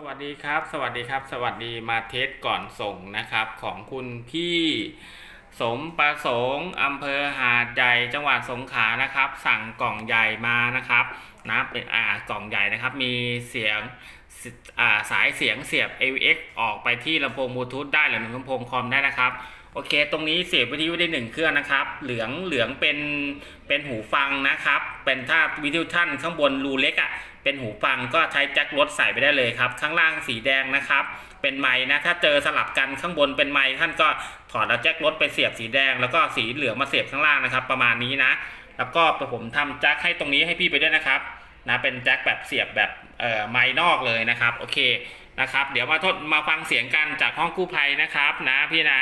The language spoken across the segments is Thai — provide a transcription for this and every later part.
สวัสดีครับ สวัสดีครับ สวัสดีมาเทสก่อนส่งนะครับ ของคุณพี่สมประสงค์อำเภอหาดใหญ่จังหวัดสงขลานะครับ สั่งกล่องใหญ่มานะครับนะเป็นอ่ากล่องใหญ่นะครับ มีเสียงสอ่าสายเสียงเสียบ AVX ออกไปที่ลำโพงบลูทูธได้หรือลำโพงคอมได้นะครับโอเค ตรงนี้เสียบวิทยุได้หนึ่งเครื่องนะครับ เหลืองเหลืองเป็นเป็นหูฟังนะครับ เป็นถ้าวิทยุท่านข้างบนรูเล็กอะ่ะ เป็นหูฟังก็ใช้แจ็ครถใส่ไปได้เลยครับ ข้างล่างสีแดงนะครับ เป็นไม้นะถ้าเจอสลับกันข้างบนเป็นไม้ท่านก็ถอดเอาแจ็ครถไปเสียบสีแดง แล้วก็สีเหลืองมาเสียบข้างล่างนะครับ ประมาณนี้นะ แล้วก็ผมทำแจ็คให้ตรงนี้ให้พี่ไปด้วยนะครับนะเป็นแจ็คแบบเสียบแบบเอ่อไม้นอกเลยนะครับโอเคนะครับ เดี๋ยวมาทดมาฟังเสียงกันจากห้องกู้ภัยนะครับ นะพี่นะ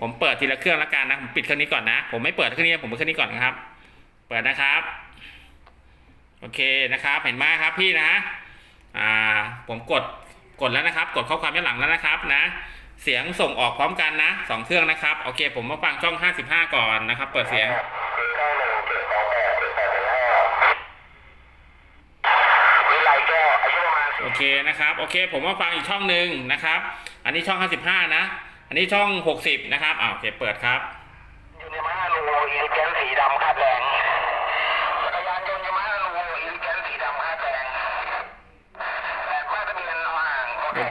ผมเปิดทีละเครื่องแล้วกันนะผมปิดเครื่องนี้ก่อนนะ ผมไม่เปิดเครื่องนี้ผมเปิดเครื่องนี้ก่อนนะครับ เปิดนะครับ โอเคนะครับ เห็นไหมครับพี่นะอ่าผมกดกดแล้วนะครับ กดข้อความย้อนหลังแล้วนะครับนะ เสียงส่งออกพร้อมกันนะสองเครื่องนะครับ โอเค ผมมาฟังช่อง 55 ก่อนนะครับ เปิดเสียงโอเคนะครับ โอเค ผมมาฟังอีกช่องหนึ่งนะครับ อันนี้ช่อง 55 นะ อันนี้ช่อง 60 นะครับอ่าโอเค เปิดครับ อยู่ในม้าลูอิลิเกนสีดำคาดแดง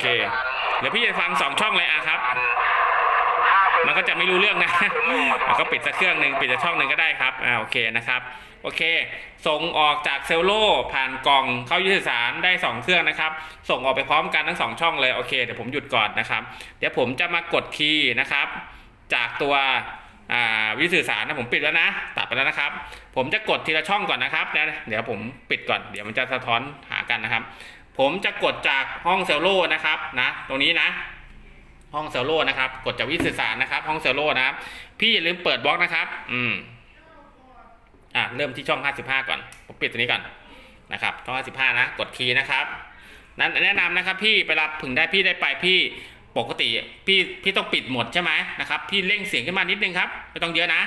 เคเดี๋ยวพี่จะฟังสองช่องเลยอะครับห้าศูนย์มันก็จะไม่รู้เรื่องนะก็ปิดสักเครื่องหนึ่งปิดสักช่องหนึ่งก็ได้ครับอ่าโอเคนะครับโอเค ส่งออกจากเซลโลผ่านกล่องเข้ายุทธสารได้ 2 เครื่องนะครับ ส่งออกไปพร้อมกันทั้ง 2 ช่องเลย โอเค เดี๋ยวผมหยุดก่อนนะครับ เดี๋ยวผมจะมากดคีย์นะครับ จากตัวอ่าวิทยุสื่อสารนะผมปิดแล้วนะ ตัดไปแล้วนะครับ ผมจะกดทีละช่องก่อนนะครับ เดี๋ยวเดี๋ยวผมปิดก่อน เดี๋ยวมันจะสะท้อนหากันนะครับ ผมจะกดจากห้องเซลโลนะครับนะตรงนี้นะ ห้องเซลโลนะครับ กดจากวิทยุสื่อสารนะครับ ห้องเซลโลนะครับ พี่อย่าลืมเปิดบล็อกนะครับ อืมอะเริ่มที่ช่อง 55 ก่อน ผมปิดตัวนี้ก่อนนะครับช่อง 55 นะ กดคีย์นะครับนั้นแนะนำนะครับ พี่ไปรับผึ่งได้พี่ได้ไปพี่ปกติพี่พี่ต้องปิดหมดใช่ไหมนะครับพี่เร่งเสียงขึ้นมานิดนึงครับไม่ต้องเยอะนะ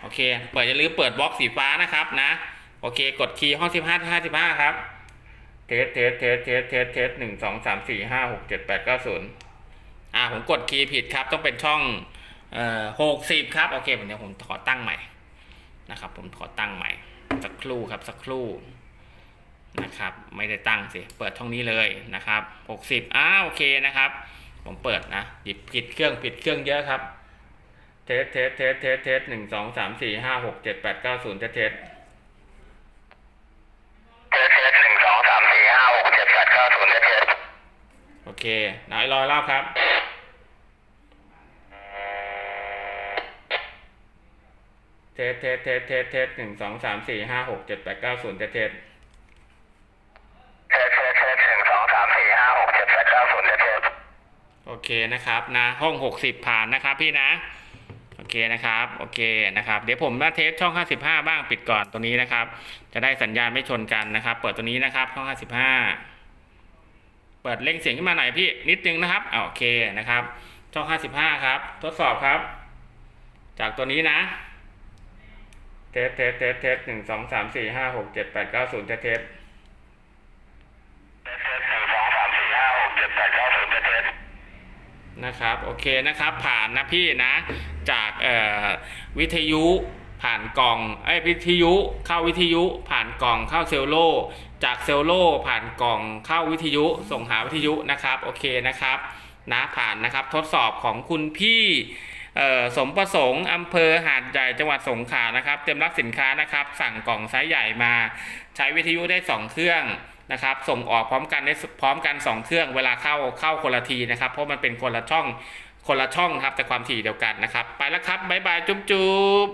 โอเคเปิดอย่าลืมเปิดบล็อกสีฟ้านะครับนะโอเค กดคีย์ห้อง 15 55 ครับ เทสเทสเทสเทสเทสเทสหนึ่งสองสามสี่ห้าหกเจ็ดแปดเก้าศูนย์อ่าผมกดคีย์ผิดครับ ต้องเป็นช่องเอ่อหกสิบครับ โอเคผมเดี๋ยวผมขอตั้งใหม่นะครับ ผมขอตั้งใหม่ สักครู่ครับสักครู่นะครับ ไม่ได้ตั้งสิ เปิดช่องนี้เลยนะครับหกสิบอ้าโอเคนะครับ ผมเปิดนะหยิบผิดเครื่องผิดเครื่องเยอะครับ เทสเทสเทสเทสเทสหนึ่งสองสามสี่ห้าหกเจ็ดแปดเก้าศูนย์เทสเทส เทสเทสหนึ่งสองสามสี่ห้าหกเจ็ดแปดเก้าศูนย์เทสเทส โอเคไหนรอยรอบครับเทสเทสเทสเทสเทสหนึ่งสองสามสี่ห้าหกเจ็ดแปดเก้าศูนย์เทสเทสเทสเทสเทสหนึ่งสองสามสี่ห้าหกเจ็ดแปดเก้าศูนย์เทสเทสโอเคนะครับนะห้องหกสิบผ่านนะครับพี่นะ โอเคนะครับโอเคนะครับ เดี๋ยวผมมาเทสช่อง55บ้างปิดก่อนตัวนี้นะครับ จะได้สัญญาณไม่ชนกันนะครับ เปิดตัวนี้นะครับช่อง55 เปิดเร่งเสียงขึ้นมาหน่อยพี่นิดนึงนะครับอ่าโอเคนะครับ ช่อง 55 ครับ ทดสอบครับ จากตัวนี้นะ เทสเทสเทสเทสหนึ่งสองสามสี่ห้าหกเจ็ดแปดเก้าศูนย์เทสเทสหนึ่งสองสามสี่ห้าหกเจ็ดแปดเก้าศูนย์เทสเทสนะครับ โอเคนะครับ ผ่านนะพี่นะ จากวิทยุ ผ่านกล่องไอ้วิทยุเข้าวิทยุ ผ่านกล่องเข้าเซลโลจากเซลโลผ่านกล่องเข้าวิทยุส่งหาวิทยุนะครับโอเคนะครับนะผ่านนะครับทดสอบของคุณพี่สมประสงค์อำเภอหาดใหญ่จังหวัดสงขลานะครับ เต็มรับสินค้านะครับ สั่งกล่องไซส์ใหญ่มา ใช้วิทยุได้ 2 เครื่องนะครับ ส่งออกพร้อมกันได้พร้อมกัน 2 เครื่อง เวลาเข้าเข้าคนละทีนะครับ เพราะมันเป็นคนละช่องคนละช่องครับแต่ความถี่เดียวกันนะครับ ไปแล้วครับบ๊ายบายจุ๊บจุ๊บ